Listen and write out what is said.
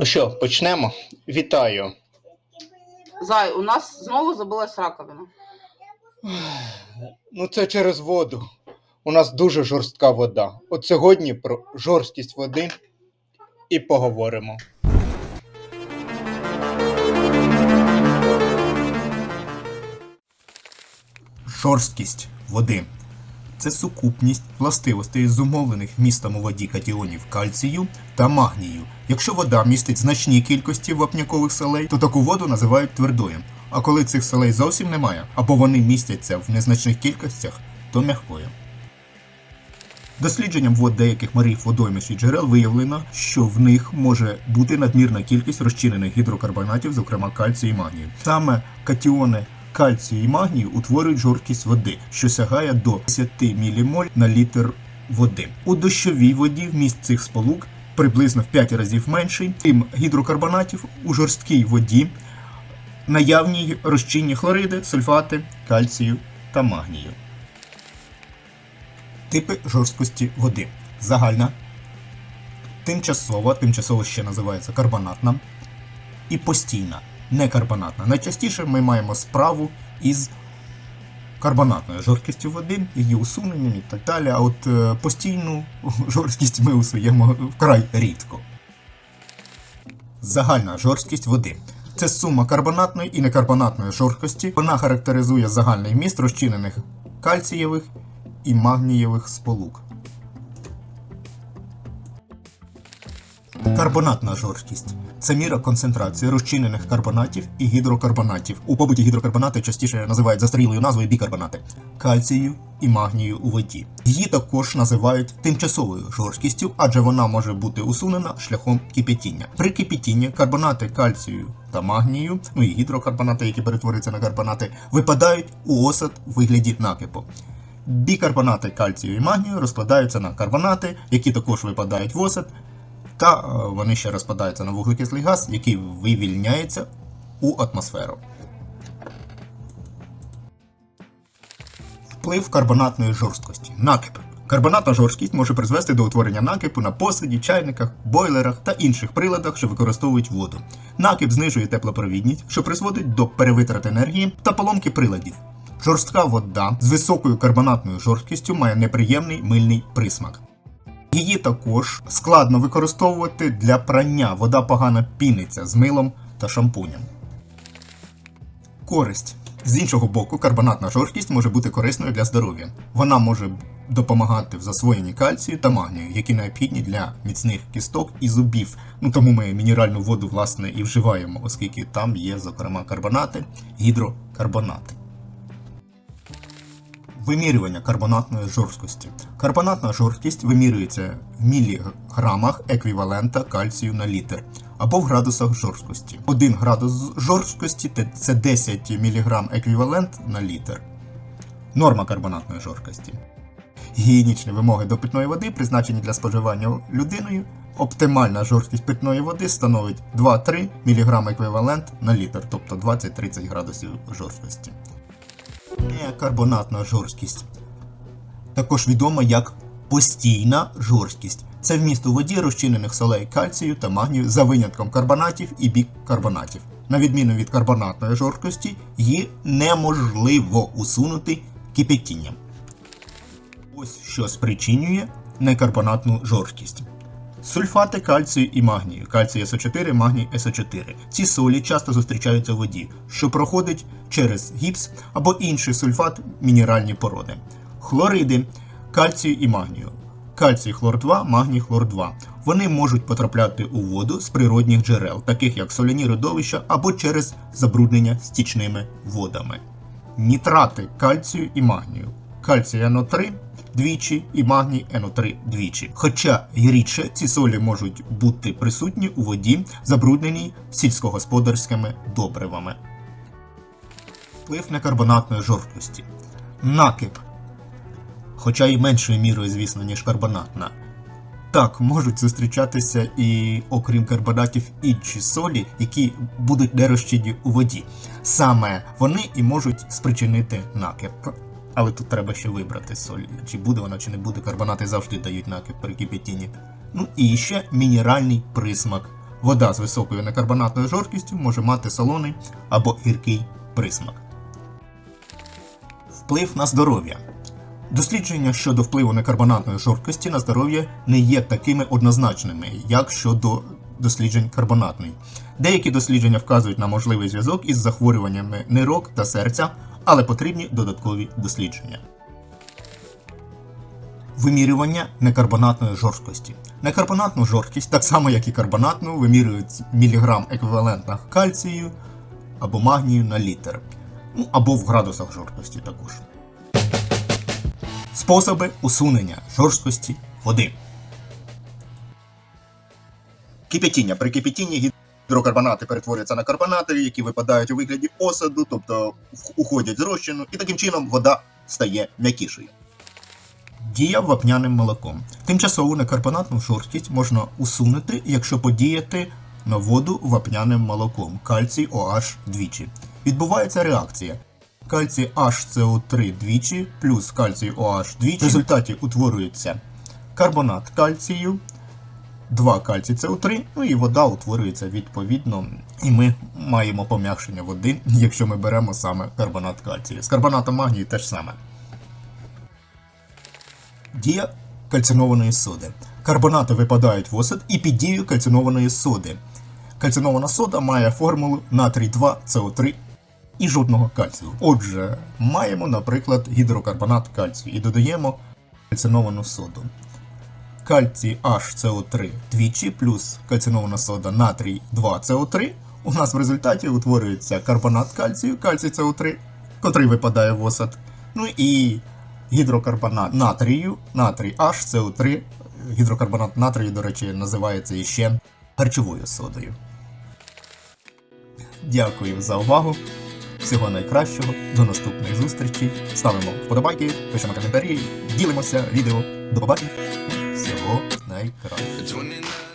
Ну що, почнемо? Вітаю. Зай, у нас знову забилась раковина. Ну це через воду. У нас дуже жорстка вода. От сьогодні про жорсткість води і поговоримо. Жорсткість води це сукупність властивостей зумовлених містом у воді катіонів кальцію та магнію. Якщо вода містить значні кількості вапнякових солей, то таку воду називають твердою. А коли цих солей зовсім немає, або вони містяться в незначних кількостях, то м'якою. Дослідженням вод деяких морів водоймищ і джерел виявлено, що в них може бути надмірна кількість розчинених гідрокарбонатів, зокрема кальцію і магнію. Саме катіони кальцію і магнію утворюють жорсткість води, що сягає до 10 мілімоль на літр води. У дощовій воді вміст цих сполук приблизно в 5 разів менший, крім гідрокарбонатів у жорсткій воді наявні розчинні хлориди, сульфати, кальцію та магнію. Типи жорсткості води. Загальна, тимчасова, тимчасово ще називається карбонатна, і постійна, некарбонатна. Найчастіше ми маємо справу із карбонатною жорсткістю води, її усуненням і так далі. А от е, постійну жорсткість ми усуємо вкрай рідко. Загальна жорсткість води. Це сума карбонатної і некарбонатної жорсткості. Вона характеризує загальний вміст розчинених кальцієвих і магнієвих сполук. Карбонатна жорсткість це міра концентрації розчинених карбонатів і гідрокарбонатів. У побуті гідрокарбонати частіше називають застарілою назвою бікарбонати кальцію і магнію у воді. Її також називають тимчасовою жорсткістю, адже вона може бути усунена шляхом кипятіння. При кипятінні карбонати кальцію та магнію, ну і гідрокарбонати, які перетворюються на карбонати, випадають у осад у вигляді накипу. Бікарбонати кальцію і магнію розкладаються на карбонати, які також випадають в осад, та е, вони ще розпадаються на вуглекислий газ, який вивільняється у атмосферу. Вплив карбонатної жорсткості. Накип. Карбонатна жорсткість може призвести до утворення накипу на посуді, чайниках, бойлерах та інших приладах, що використовують воду. Накип знижує теплопровідність, що призводить до перевитрати енергії та поломки приладів. Жорстка вода з високою карбонатною жорсткістю має неприємний мильний присмак. Її також складно використовувати для прання. Вода погано піниться з милом та шампунем. Користь. З іншого боку, карбонатна жорсткість може бути корисною для здоров'я. Вона може допомагати в засвоєнні кальцію та магнію, які необхідні для міцних кісток і зубів. Ну тому ми мінеральну воду власне і вживаємо, оскільки там є, зокрема, карбонати, гідрокарбонати. Вимірювання карбонатної жорсткості. Карбонатна жорсткість вимірюється в міліграмах еквівалента кальцію на літр або в градусах жорсткості. 1 градус жорсткості це 10 мг еквівалент на літр. Норма карбонатної жорсткості. Гігієнічні вимоги до питної води, призначені для споживання людиною. Оптимальна жорсткість питної води становить 2-3 мг еквівалент на літр, тобто 20-30 градусів жорсткості. Некарбонатна жорсткість. Також відома як постійна жорсткість. Це вміст у воді розчинених солей кальцію та магнію за винятком карбонатів і бікарбонатів. На відміну від карбонатної жорсткості, її неможливо усунути кипятінням. Ось що спричинює некарбонатну жорсткість. Сульфати кальцію і магнію. Кальцій СО4, магній СО4. Ці солі часто зустрічаються у воді, що проходить через гіпс або інший сульфат мінеральні породи. Хлориди кальцію і магнію. Кальцій хлор 2, магній хлор 2. Вони можуть потрапляти у воду з природних джерел, таких як соляні родовища або через забруднення стічними водами. Нітрати кальцію і магнію. Кальцій НО3 двічі і магній НО3 двічі. Хоча рідше ці солі можуть бути присутні у воді, забрудненій сільськогосподарськими добривами. Вплив некарбонатної жорсткості. Накип. Хоча й меншою мірою, звісно, ніж карбонатна. Так, можуть зустрічатися і, окрім карбонатів, інші солі, які будуть нерозчинні у воді. Саме вони і можуть спричинити накип. Але тут треба ще вибрати соль. Чи буде вона, чи не буде. Карбонати завжди дають накип при кипятінні. Ну і ще мінеральний присмак Вода з високою некарбонатною жорсткістю може мати солоний або гіркий присмак. Вплив на здоров'я. Дослідження щодо впливу некарбонатної жорсткості на здоров'я не є такими однозначними, як щодо досліджень карбонатної. Деякі дослідження вказують на можливий зв'язок із захворюваннями нирок та серця, але потрібні додаткові дослідження. Вимірювання некарбонатної жорсткості. Некарбонатну жорсткість, так само як і карбонатну, вимірюють міліграм еквівалентних кальцію або магнію на літр, ну або в градусах жорсткості також. Способи усунення жорсткості води. Кипятіння. При кипятінні гідрокарбонати перетворюються на карбонати, які випадають у вигляді осаду, тобто уходять з розчину, і таким чином вода стає м'якішою. Дія вапняним молоком. Тимчасову некарбонатну жорсткість можна усунути, якщо подіяти на воду вапняним молоком кальцій OH двічі. Відбувається реакція. Кальцій HCO3 двічі плюс кальцій OH двічі. В результаті утворюється карбонат кальцію, 2 кальцій СО3, ну і вода утворюється відповідно, і ми маємо пом'якшення води, якщо ми беремо саме карбонат кальцію. З карбонатом магнію теж саме. Дія кальцинованої соди. Карбонати випадають в осад і під дією кальцинованої соди. Кальцинована сода має формулу натрій 2 СО3 і жодного кальцію. Отже, маємо, наприклад, гідрокарбонат кальцію і додаємо кальциновану соду. Кальцій HCO3 двічі плюс кальцинована сода натрій 2 СО3. У нас в результаті утворюється карбонат кальцію, кальцій СО3, котрий випадає в осад. Ну і гідрокарбонат натрію, натрій HCO3. Гідрокарбонат натрію, до речі, називається іще харчовою содою. Дякую за увагу. Всього найкращого, до наступних зустрічей. Ставимо вподобайки, пишемо коментарі, ділимося відео. До побачення. Всього найкращого. 29